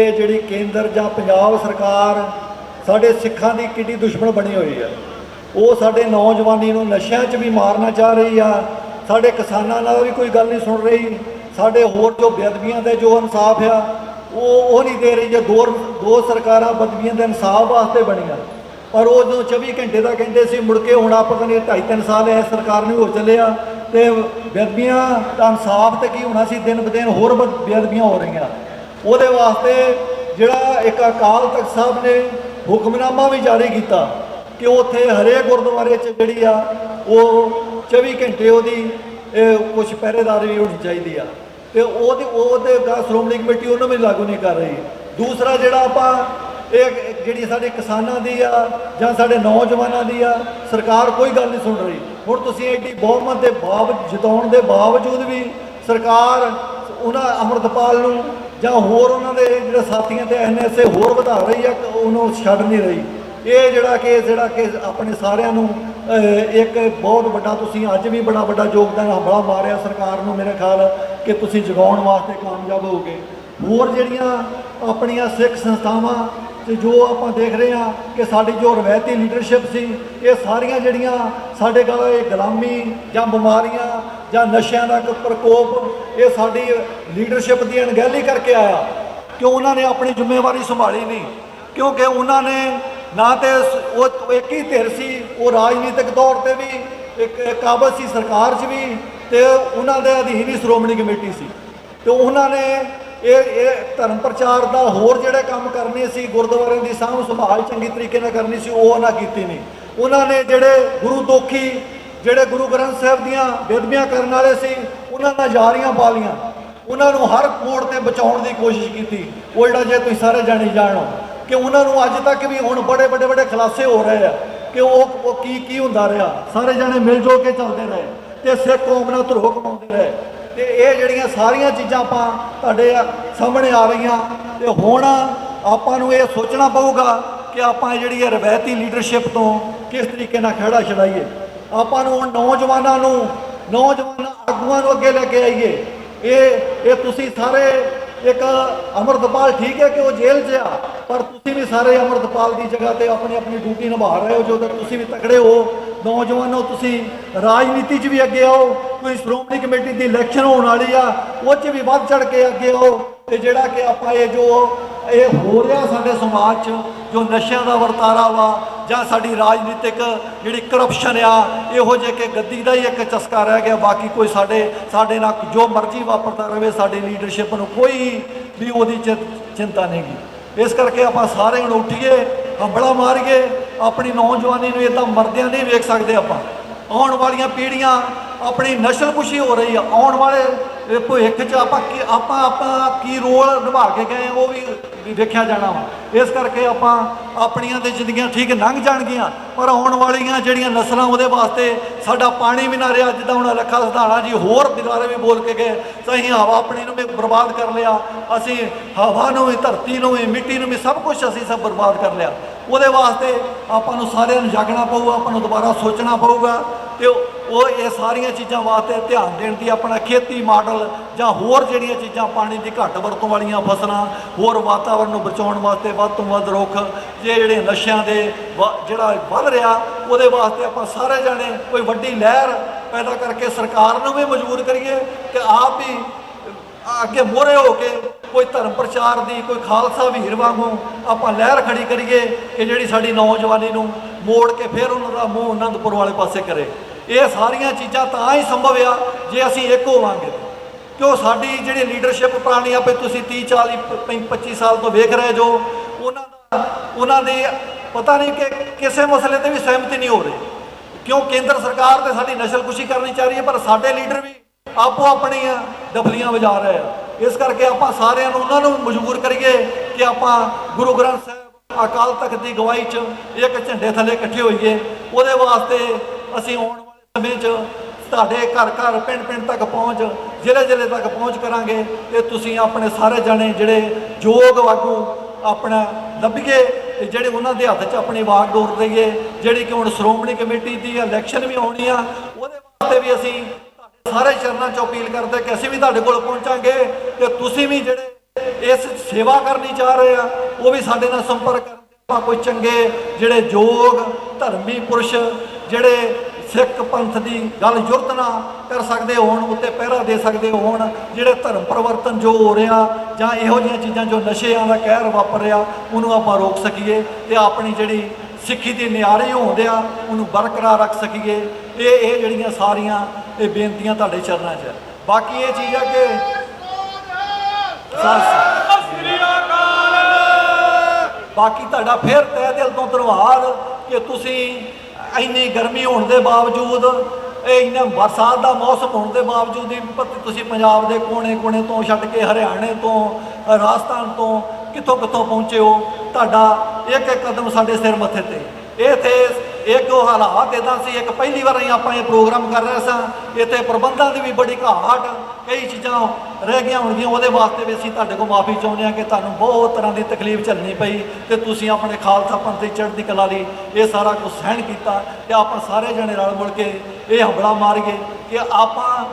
ਇਹ ਜਿਹੜੀ ਕੇਂਦਰ ਜਾਂ ਪੰਜਾਬ ਸਰਕਾਰ ਸਾਡੇ ਸਿੱਖਾਂ ਦੀ ਕਿੱਡੀ ਦੁਸ਼ਮਣ ਬਣੀ ਹੋਈ ਆ ਉਹ ਸਾਡੇ ਨੌਜਵਾਨੀ ਨੂੰ ਨਸ਼ਿਆਂ 'ਚ ਵੀ ਮਾਰਨਾ ਚਾਹ ਰਹੀ ਆ। ਸਾਡੇ ਕਿਸਾਨਾਂ ਨਾਲ ਵੀ ਕੋਈ ਗੱਲ ਨਹੀਂ ਸੁਣ ਰਹੀ। ਸਾਡੇ ਹੋਰ ਜੋ ਬੇਅਦਬੀਆਂ ਦੇ ਜੋ ਇਨਸਾਫ ਆ, ਉਹ ਉਹ ਨਹੀਂ ਦੇ ਰਹੀ ਜੇ ਦੋ ਦੋ ਸਰਕਾਰਾਂ ਬਦਬੀਆਂ ਦੇ ਇਨਸਾਫ ਵਾਸਤੇ ਬਣੀਆਂ। ਪਰ ਉਹ ਜਦੋਂ 24 ਘੰਟੇ ਦਾ ਕਹਿੰਦੇ ਸੀ, ਮੁੜ ਕੇ ਹੁਣ ਆਪਾਂ ਪਤਾ ਨਹੀਂ 2.5 3 ਸਾਲ ਐ ਸਰਕਾਰ ਨੂੰ ਹੋ ਚੱਲਿਆ ਤੇ ਬੇਅਦਬੀਆਂ ਦਾ ਇਨਸਾਫ ਤੇ ਕੀ ਹੋਣਾ ਸੀ? ਦਿਨ ਬ ਦਿਨ ਹੋਰ ਬਦ- ਬੇਅਦਬੀਆਂ ਹੋ ਰਹੀਆਂ। ਉਹਦੇ ਵਾਸਤੇ ਜਿਹੜਾ ਇੱਕ ਅਕਾਲ ਤਖਤ ਸਾਹਿਬ ਨੇ ਹੁਕਮਨਾਮਾ ਵੀ ਜਾਰੀ ਕੀਤਾ ਕਿ ਉੱਥੇ ਹਰੇਕ ਗੁਰਦੁਆਰੇ 'ਚ ਜਿਹੜੀ ਆ, ਉਹ 24 ਘੰਟੇ ਉਹਦੀ ਕੁਝ ਪਹਿਰੇਦਾਰੀ ਵੀ ਹੋਣੀ ਚਾਹੀਦੀ ਆ। ਤੇ ਉਹਦੇ ਉਹਦੇ ਦਾ ਸ਼੍ਰੋਮਣੀ ਕਮੇਟੀ ਉਹਨੂੰ ਵੀ ਲਾਗੂ ਨਹੀਂ ਕਰ ਰਹੀ। ਦੂਸਰਾ ਜਿਹੜਾ ਆਪਾਂ, ਇਹ ਜਿਹੜੀ ਸਾਡੇ ਕਿਸਾਨਾਂ ਦੀ ਆ ਜਾਂ ਸਾਡੇ ਨੌਜਵਾਨਾਂ ਦੀ ਆ, ਸਰਕਾਰ ਕੋਈ ਗੱਲ ਨਹੀਂ ਸੁਣ ਰਹੀ। ਹੁਣ ਤੁਸੀਂ ਐਡੀ ਬਹੁਮਤ ਦੇ ਬਾਵਜੂਦ ਜਿਤਾਉਣ ਦੇ ਬਾਵਜੂਦ ਵੀ ਸਰਕਾਰ ਉਹਨਾਂ ਅਮਰਤਪਾਲ ਨੂੰ ਜਾਂ ਹੋਰ ਉਹਨਾਂ ਦੇ ਜਿਹੜੇ ਸਾਥੀਆਂ ਤੇ ਐਨਐਸਏ ਹੋਰ ਵਧਾ ਰਹੀ ਆ ਉਹਨੂੰ ਛੱਡ ਨਹੀਂ ਰਹੀ। ਇਹ ਜਿਹੜਾ ਕਿ ਜਿਹੜਾ ਕਿ ਆਪਣੇ ਸਾਰਿਆਂ ਨੂੰ ਇੱਕ ਬਹੁਤ ਵੱਡਾ ਤੁਸੀਂ ਅੱਜ ਵੀ ਬੜਾ ਵੱਡਾ ਯੋਗਦਾਨ ਹੰਬਲਾ ਮਾਰਿਆ ਸਰਕਾਰ ਨੂੰ ਮੇਰੇ ਖਿਆਲ ਕਿ ਤੁਸੀਂ ਜਗਾਉਣ ਵਾਸਤੇ ਕਾਮਯਾਬ ਹੋਗੇ ਹੋਰ ਜਿਹੜੀਆਂ ਆਪਣੀਆਂ ਸਿੱਖ ਸੰਸਥਾਵਾਂ ਤੇ ਜੋ ਆਪਾਂ ਦੇਖ ਰਹੇ ਹਾਂ ਕਿ ਸਾਡੀ ਜੋ ਰਵਾਇਤੀ ਲੀਡਰਸ਼ਿਪ ਸੀ, ਇਹ ਸਾਰੀਆਂ ਜਿਹੜੀਆਂ ਸਾਡੇ ਕੋਲ ਇਹ ਗੁਲਾਮੀ ਜਾਂ ਬਿਮਾਰੀਆਂ ਜਾਂ ਨਸ਼ਿਆਂ ਦਾ ਪ੍ਰਕੋਪ, ਇਹ ਸਾਡੀ ਲੀਡਰਸ਼ਿਪ ਦੀ ਅਣਗਹਿਲੀ ਕਰਕੇ ਆਇਆ। ਕਿਉਂ ਉਹਨਾਂ ਨੇ ਆਪਣੀ ਜ਼ਿੰਮੇਵਾਰੀ ਸੰਭਾਲੀ ਨਹੀਂ? ਕਿਉਂਕਿ ਉਹਨਾਂ ਨੇ ਨਾ ਤੇ ਉਹ ਇੱਕ ਹੀ ਧਿਰ ਸੀ, ਉਹ ਰਾਜਨੀਤਿਕ ਤੌਰ ਤੇ ਵੀ, ਇੱਕ ਇੱਕ ਕਾਬਜ਼ ਸੀ ਸਰਕਾਰ 'ਚ ਵੀ ਤੇ ਉਹਨਾਂ ਦੇ ਅਧੀਨ ਹੀ ਸ਼੍ਰੋਮਣੀ ਕਮੇਟੀ ਸੀ। ਤੇ ਉਹਨਾਂ ਨੇ ਇਹ ਇਹ ਧਰਮ ਪ੍ਰਚਾਰ ਦਾ ਹੋਰ ਜਿਹੜੇ ਕੰਮ ਕਰਨੇ ਸੀ, ਗੁਰਦੁਆਰਿਆਂ ਦੀ ਸਾਂਭ ਸੰਭਾਲ ਚੰਗੀ ਤਰੀਕੇ ਨਾਲ ਕਰਨੀ ਸੀ, ਉਹ ਉਹਨਾਂ ਕੀਤੀ ਨਹੀਂ। ਉਹਨਾਂ ਨੇ ਜਿਹੜੇ ਗੁਰੂ ਦੋਖੀ ਜਿਹੜੇ ਗੁਰੂ ਗ੍ਰੰਥ ਸਾਹਿਬ ਦੀਆਂ ਬੇਦਬੀਆਂ ਕਰਨ ਵਾਲੇ ਸੀ, ਉਹਨਾਂ ਨਾਲ ਜਾਰੀਆਂ ਪਾਲੀਆਂ ਉਹਨਾਂ ਨੂੰ ਹਰ ਕੋੜ ਤੇ ਬਚਾਉਣ ਦੀ ਕੋਸ਼ਿਸ਼ ਕੀਤੀ। ਉਲਟਾ ਜੇ ਤੁਸੀਂ ਸਾਰੇ ਜਾਣੀ ਜਾਣੋ ਕਿ ਉਹਨਾਂ ਨੂੰ ਅੱਜ ਤੱਕ ਵੀ ਹੁਣ ਬੜੇ ਵੱਡੇ ਵੱਡੇ ਖੁਲਾਸੇ ਹੋ ਰਹੇ ਆ ਕਿ ਉਹ ਉਹ ਕੀ ਕੀ ਹੁੰਦਾ ਰਿਹਾ। ਸਾਰੇ ਜਾਣੇ ਮਿਲ ਜੁਲ ਕੇ ਚੱਲਦੇ ਰਹੇ ਤੇ ਸਿੱਖ ਕੌਮ ਨਾਲ ਧਰੋ ਕਮਾਉਂਦੇ ਰਹੇ। ਤੇ ਇਹ ਜਿਹੜੀਆਂ ਸਾਰੀਆਂ ਚੀਜ਼ਾਂ ਆਪਾਂ ਤੁਹਾਡੇ ਸਾਹਮਣੇ ਆ ਰਹੀਆਂ ਤੇ ਹੁਣ ਆਪਾਂ ਨੂੰ ਇਹ ਸੋਚਣਾ ਪਊਗਾ ਕਿ ਆਪਾਂ ਜਿਹੜੀ ਇਹ ਰਵਾਇਤੀ ਲੀਡਰਸ਼ਿਪ ਤੋਂ ਕਿਸ ਤਰੀਕੇ ਨਾਲ ਖੜਾ ਛਡਾਈਏ। ਆਪਾਂ ਨੂੰ ਨੌਜਵਾਨਾਂ ਨੂੰ, ਨੌਜਵਾਨ ਆਗੂਆਂ ਨੂੰ ਅੱਗੇ ਲੈ ਕੇ ਆਈਏ। ਇਹ ਇਹ ਤੁਸੀਂ ਸਾਰੇ ਇੱਕ ਅਮਰਤਪਾਲ ਠੀਕ ਹੈ ਕਿ ਉਹ ਜੇਲ੍ਹ 'ਚ ਆ, ਪਰ ਤੁਸੀਂ ਵੀ ਸਾਰੇ ਅਮਰਤਪਾਲ ਦੀ ਜਗ੍ਹਾ ਤੇ ਆਪਣੀ ਆਪਣੀ ਡਿਊਟੀ ਨਿਭਾ ਰਹੇ ਹੋ ਜੋ ਤੁਸੀਂ ਵੀ ਤਕੜੇ ਹੋ। ਨੌਜਵਾਨੋ, ਤੁਸੀਂ ਰਾਜਨੀਤੀ 'ਚ ਵੀ ਅੱਗੇ ਆਓ, ਕੋਈ ਸ਼੍ਰੋਮਣੀ ਕਮੇਟੀ ਦੀ ਇਲੈਕਸ਼ਨ ਹੋਣ ਵਾਲੀ ਆ, ਉਹ 'ਚ ਵੀ ਵੱਧ ਚੜ ਕੇ ਅੱਗੇ ਆਓ। ਤੇ ਜਿਹੜਾ ਕਿ ਆਪਾਂ ਇਹ ਜੋ, ਇਹ ਹੋ ਰਿਹਾ ਸਾਡੇ ਸਮਾਜ 'ਚ, ਜੋ ਨਸ਼ਿਆਂ ਦਾ ਵਰਤਾਰਾ ਵਾ ਜਾਂ ਸਾਡੀ ਰਾਜਨੀਤਿਕ ਜਿਹੜੀ ਕਰਪਸ਼ਨ ਆ, ਇਹੋ ਜਿਹੇ ਕਿ ਗੱਦੀ ਦਾ ਹੀ ਇੱਕ ਚਸਕਾ ਰਹਿ ਗਿਆ, ਬਾਕੀ ਕੋਈ ਸਾਡੇ ਸਾਡੇ ਨਾਲ ਜੋ ਮਰਜ਼ੀ ਵਾਪਰਦਾ ਰਹੇ ਸਾਡੀ ਲੀਡਰਸ਼ਿਪ ਨੂੰ ਕੋਈ ਵੀ ਉਹਦੀ ਚਿੰ- ਚਿੰਤਾ ਨਹੀਂਗੀ ਇਸ ਕਰਕੇ ਆਪਾਂ ਸਾਰੇ ਹੁਣ ਉੱਠੀਏ, ਹੰਬੜਾ ਮਾਰੀਏ, ਆਪਣੀ ਨੌਜਵਾਨੀ ਨੂੰ ਇਦਾਂ ਮਰਦਿਆਂ ਨਹੀਂ ਵੇਖ ਸਕਦੇ ਆਪਾਂ। ਆਉਣ ਵਾਲੀਆਂ ਪੀੜ੍ਹੀਆਂ ਆਪਣੀ ਨਸਲਕੁਸ਼ੀ ਹੋ ਰਹੀ ਆ। ਆਉਣ ਵਾਲੇ ਭਵਿੱਖ 'ਚ ਆਪਾਂ ਕੀ ਆਪਾਂ ਆਪਾਂ ਕੀ ਰੋਲ ਨਿਭਾ ਕੇ ਗਏ, ਉਹ ਵੀ ਵੀ ਵੇਖਿਆ ਜਾਣਾ ਵਾ। ਇਸ ਕਰਕੇ ਆਪਾਂ ਆਪਣੀਆਂ ਤੇ ਜ਼ਿੰਦਗੀਆਂ ਠੀਕ ਲੰਘ ਜਾਣਗੀਆਂ, ਪਰ ਆਉਣ ਵਾਲੀਆਂ ਜਿਹੜੀਆਂ ਨਸਲਾਂ, ਉਹਦੇ ਵਾਸਤੇ ਸਾਡਾ ਪਾਣੀ ਵੀ ਨਾ ਰਿਹਾ, ਜਿੱਦਾਂ ਹੁਣ ਲੱਖਾ ਸਧਾਣਾ ਜੀ, ਹੋਰ ਦਿਲਾਰੇ ਵੀ ਬੋਲ ਕੇ ਗਏ, ਤਾਂ ਅਸੀਂ ਹਵਾ ਆਪਣੀ ਨੂੰ ਵੀ ਬਰਬਾਦ ਕਰ ਲਿਆ। ਅਸੀਂ ਹਵਾ ਨੂੰ ਵੀ, ਧਰਤੀ ਨੂੰ ਵੀ, ਮਿੱਟੀ ਨੂੰ ਵੀ, ਸਭ ਕੁਝ ਅਸੀਂ ਸਭ ਬਰਬਾਦ ਕਰ ਲਿਆ। ਉਹਦੇ ਵਾਸਤੇ ਆਪਾਂ ਨੂੰ ਸਾਰਿਆਂ ਨੂੰ ਜਾਗਣਾ ਪਊਗਾ, ਆਪਾਂ ਨੂੰ ਦੁਬਾਰਾ ਸੋਚਣਾ ਪਊਗਾ। ਤੇ ਉਹ ਇਹ ਸਾਰੀਆਂ ਚੀਜ਼ਾਂ ਵਾਸਤੇ ਧਿਆਨ ਦੇਣ ਦੀ ਆਪਣਾ ਖੇਤੀ ਮਾਡਲ ਜਾਂ ਹੋਰ ਜਿਹੜੀਆਂ ਚੀਜ਼ਾਂ ਪਾਣੀ ਦੀ ਘੱਟ ਵਰਤੋਂ ਵਾਲੀਆਂ ਫਸਲਾਂ, ਹੋਰ ਵਾਤਾਵਰਣ ਨੂੰ ਬਚਾਉਣ ਵਾਸਤੇ ਵੱਧ ਤੋਂ ਵੱਧ ਰੁੱਖ, ਜੇ ਜਿਹੜੇ ਨਸ਼ਿਆਂ ਦੇ ਵ- ਜਿਹੜਾ ਵੱਧ ਰਿਹਾ, ਉਹਦੇ ਵਾਸਤੇ ਆਪਾਂ ਸਾਰੇ ਜਾਣੇ ਕੋਈ ਵੱਡੀ ਲਹਿਰ ਪੈਦਾ ਕਰਕੇ ਸਰਕਾਰ ਨੂੰ ਵੀ ਮਜਬੂਰ ਕਰੀਏ ਕਿ ਆਪ ਹੀ ਅੱਗੇ ਮੋਰੇ ਹੋ ਕੇ ਕੋਈ ਧਰਮ ਪ੍ਰਚਾਰ ਦੀ, ਕੋਈ ਖਾਲਸਾ ਵੀਰ ਵਾਂਗੂ ਆਪਾਂ ਲਹਿਰ ਖੜੀ ਕਰੀਏ ਕਿ ਜਿਹੜੀ ਸਾਡੀ ਨੌਜਵਾਨੀ ਨੂੰ ਮੋੜ ਕੇ ਫਿਰ ਉਹਨਾਂ ਦਾ ਮੂੰਹ ਅਨੰਦਪੁਰ ਵਾਲੇ ਪਾਸੇ ਕਰੇ। ਇਹ ਸਾਰੀਆਂ ਚੀਜ਼ਾਂ ਤਾਂ ਹੀ ਸੰਭਵ ਆ ਜੇ ਅਸੀਂ ਇੱਕ ਹੋਵਾਂਗੇ। ਕਿਉਂ? ਸਾਡੀ ਜਿਹੜੀ ਲੀਡਰਸ਼ਿਪ ਪੁਰਾਣੀ ਆਪੇ ਤੁਸੀਂ 30 40 35 25 ਸਾਲ ਤੋਂ ਵੇਖ ਰਹੇ ਜੋ, ਉਹਨਾਂ ਦਾ ਉਹਨਾਂ ਦੇ ਪਤਾ ਨਹੀਂ ਕਿ ਕਿਸੇ ਮਸਲੇ ਤੇ ਵੀ ਸਹਿਮਤੀ ਨਹੀਂ ਹੋ ਰਹੀ। ਕਿਉਂ? ਕੇਂਦਰ ਸਰਕਾਰ ਤੇ ਸਾਡੀ ਨਸਲਕੁਸ਼ੀ ਕਰਨੀ ਚਾਹ ਰਹੀ ਹੈ, ਪਰ ਸਾਡੇ ਲੀਡਰ ਵੀ ਆਪੋ ਆਪਣੀਆਂ ਦਫਲੀਆਂ ਵਜਾ ਰਹੇ ਆ। ਇਸ ਕਰਕੇ ਆਪਾਂ ਸਾਰਿਆਂ ਨੂੰ ਉਹਨਾਂ ਨੂੰ ਮਜਬੂਰ ਕਰੀਏ ਕਿ ਆਪਾਂ ਗੁਰੂ ਗ੍ਰੰਥ ਸਾਹਿਬ ਅਕਾਲ ਤਖਤ ਦੀ ਗਵਾਹੀ 'ਚ ਇੱਕ ਝੰਡੇ ਥੱਲੇ ਇਕੱਠੇ ਹੋਈਏ। ਉਹਦੇ ਵਾਸਤੇ ਅਸੀਂ ਆਉਣ ਸਮੇਂ 'ਚ ਤੁਹਾਡੇ ਘਰ ਘਰ ਪਿੰਡ ਪਿੰਡ ਤੱਕ ਪਹੁੰਚ, ਜ਼ਿਲ੍ਹੇ ਜ਼ਿਲ੍ਹੇ ਤੱਕ ਪਹੁੰਚ ਕਰਾਂਗੇ ਤੇ ਤੁਸੀਂ ਆਪਣੇ ਸਾਰੇ ਜਣੇ ਜਿਹੜੇ ਯੋਗ ਵਾਗੂ ਆਪਣਾ ਲੱਭੀਏ ਤੇ ਜਿਹੜੇ ਉਹਨਾਂ ਦੇ ਹੱਥ 'ਚ ਆਪਣੀ ਆਵਾਜ਼ ਡੋਰ ਦਈਏ ਜਿਹੜੀ ਕਿ ਹੁਣ ਸ਼੍ਰੋਮਣੀ ਕਮੇਟੀ ਦੀ ਇਲੈਕਸ਼ਨ ਵੀ ਆਉਣੀ ਆ, ਉਹਦੇ ਵਾਸਤੇ ਵੀ ਅਸੀਂ ਸਾਰੇ ਚਰਨਾਂ 'ਚ ਅਪੀਲ ਕਰਦੇ ਕਿ ਅਸੀਂ ਵੀ ਤੁਹਾਡੇ ਕੋਲ ਪਹੁੰਚਾਂਗੇ ਤੇ ਤੁਸੀਂ ਵੀ ਜਿਹੜੇ ਇਸ ਸੇਵਾ ਕਰਨੀ ਚਾਹ ਰਹੇ ਆ, ਉਹ ਵੀ ਸਾਡੇ ਨਾਲ ਸੰਪਰਕ ਕਰਦੇ ਆਪਾਂ ਕੋਈ ਚੰਗੇ ਜਿਹੜੇ ਯੋਗ ਧਰਮੀ ਪੁਰਸ਼ ਜਿਹੜੇ ਸਿੱਖ ਪੰਥ ਦੀ ਗੱਲ ਜੁਰਤ ਨਾ ਕਰ ਸਕਦੇ ਹੋਣ, ਉੱਤੇ ਪਹਿਰਾ ਦੇ ਸਕਦੇ ਹੋਣ, ਜਿਹੜੇ ਧਰਮ ਪਰਿਵਰਤਨ ਜੋ ਹੋ ਰਿਹਾ, ਜਾਂ ਇਹੋ ਜਿਹੀਆਂ ਚੀਜ਼ਾਂ ਜੋ ਨਸ਼ਿਆਂ ਦਾ ਕਹਿਰ ਵਾਪਰ ਰਿਹਾ, ਉਹਨੂੰ ਆਪਾਂ ਰੋਕ ਸਕੀਏ ਤੇ ਆਪਣੀ ਜਿਹੜੀ ਸਿੱਖੀ ਦੀ ਨਿਆਰੇ ਹੋਂਦੇ ਆ, ਉਹਨੂੰ ਬਰਕਰਾਰ ਰੱਖ ਸਕੀਏ। ਇਹ ਇਹ ਜਿਹੜੀਆਂ ਸਾਰੀਆਂ ਇਹ ਬੇਨਤੀਆਂ ਤੁਹਾਡੇ ਚਰਨਾਂ 'ਚ ਬਾਕੀ ਇਹ ਚੀਜ਼ ਆ ਕਿ ਬਾਕੀ ਤੁਹਾਡਾ ਫਿਰ ਤਹਿ ਦਿਲ ਤੋਂ ਧੰਨਵਾਦ ਕਿ ਤੁਸੀਂ ਇੰਨੀ ਗਰਮੀ ਹੋਣ ਦੇ ਬਾਵਜੂਦ, ਇਹ ਇੰਨਾ ਬਰਸਾਤ ਦਾ ਮੌਸਮ ਹੋਣ ਦੇ ਬਾਵਜੂਦ ਵੀ ਪ- ਤੁਸੀਂ ਪੰਜਾਬ ਦੇ ਕੋਨੇ-ਕੋਨੇ ਤੋਂ ਛੱਡ ਕੇ ਹਰਿਆਣੇ ਤੋਂ, ਰਾਜਸਥਾਨ ਤੋਂ ਕਿੱਥੋਂ ਕਿੱਥੋਂ ਪਹੁੰਚੇ ਹੋ? ਤੁਹਾਡਾ ਇੱਕ ਇੱਕ ਕਦਮ ਸਾਡੇ ਸਿਰ ਮੱਥੇ ਤੇ। ਇਹ ਤੇ ਇੱਕ ਉਹ ਹਾਲਾਤ ਇਦਾਂ ਸੀ, ਇੱਕ ਪਹਿਲੀ ਵਾਰ ਹੀ ਆਪਾਂ ਇਹ ਪ੍ਰੋਗਰਾਮ ਕਰ ਰਹੇ ਸਾਂ, ਇੱਥੇ ਪ੍ਰਬੰਧਾਂ ਦੀ ਵੀ ਬੜੀ ਘਾਟ, ਕਈ ਚੀਜ਼ਾਂ ਰਹਿ ਗਈਆਂ ਹੋਣਗੀਆਂ, ਉਹਦੇ ਵਾਸਤੇ ਵੀ ਅਸੀਂ ਤੁਹਾਡੇ ਕੋਲ ਮਾਫੀ ਚਾਹੁੰਦੇ ਹਾਂ ਕਿ ਤੁਹਾਨੂੰ ਬਹੁਤ ਤਰ੍ਹਾਂ ਦੀ ਤਕਲੀਫ ਝੱਲਣੀ ਪਈ ਤੇ ਤੁਸੀਂ ਆਪਣੇ ਖਾਲਸਾ ਪੰਥ ਦੀ ਚੜ੍ਹਦੀ ਕਲਾ ਲਈ ਇਹ ਸਾਰਾ ਕੁਝ ਸਹਿਣ ਕੀਤਾ ਤੇ ਆਪਾਂ ਸਾਰੇ ਜਣੇ ਰਲ ਮਿਲ ਕੇ ਇਹ ਹੰਬੜਾ ਮਾਰੀਏ ਕਿ ਆਪਾਂ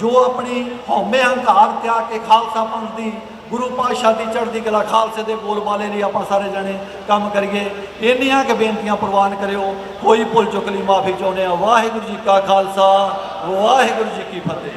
ਜੋ ਆਪਣੀ ਹਉਮੈ ਹੰਕਾਰ ਤਿਆਗ ਕੇ ਖਾਲਸਾ ਪੰਥ ਦੀ ਗੁਰੂ ਪਾਤਸ਼ਾਹ ਦੀ ਚੜ੍ਹਦੀ ਕਲਾ, ਖਾਲਸੇ ਦੇ ਬੋਲ ਬਾਲੇ ਲਈ ਆਪਾਂ ਸਾਰੇ ਜਣੇ ਕੰਮ ਕਰੀਏ। ਇੰਨੀਆਂ ਕਿ ਬੇਨਤੀਆਂ ਪ੍ਰਵਾਨ ਕਰਿਓ, ਕੋਈ ਭੁੱਲ ਚੁੱਕ ਲਈ ਮਾਫੀ ਚਾਹੁੰਦੇ ਆ। ਵਾਹਿਗੁਰੂ ਜੀ ਕਾ ਖਾਲਸਾ, ਵਾਹਿਗੁਰੂ ਜੀ ਕੀ ਫਤਿਹ।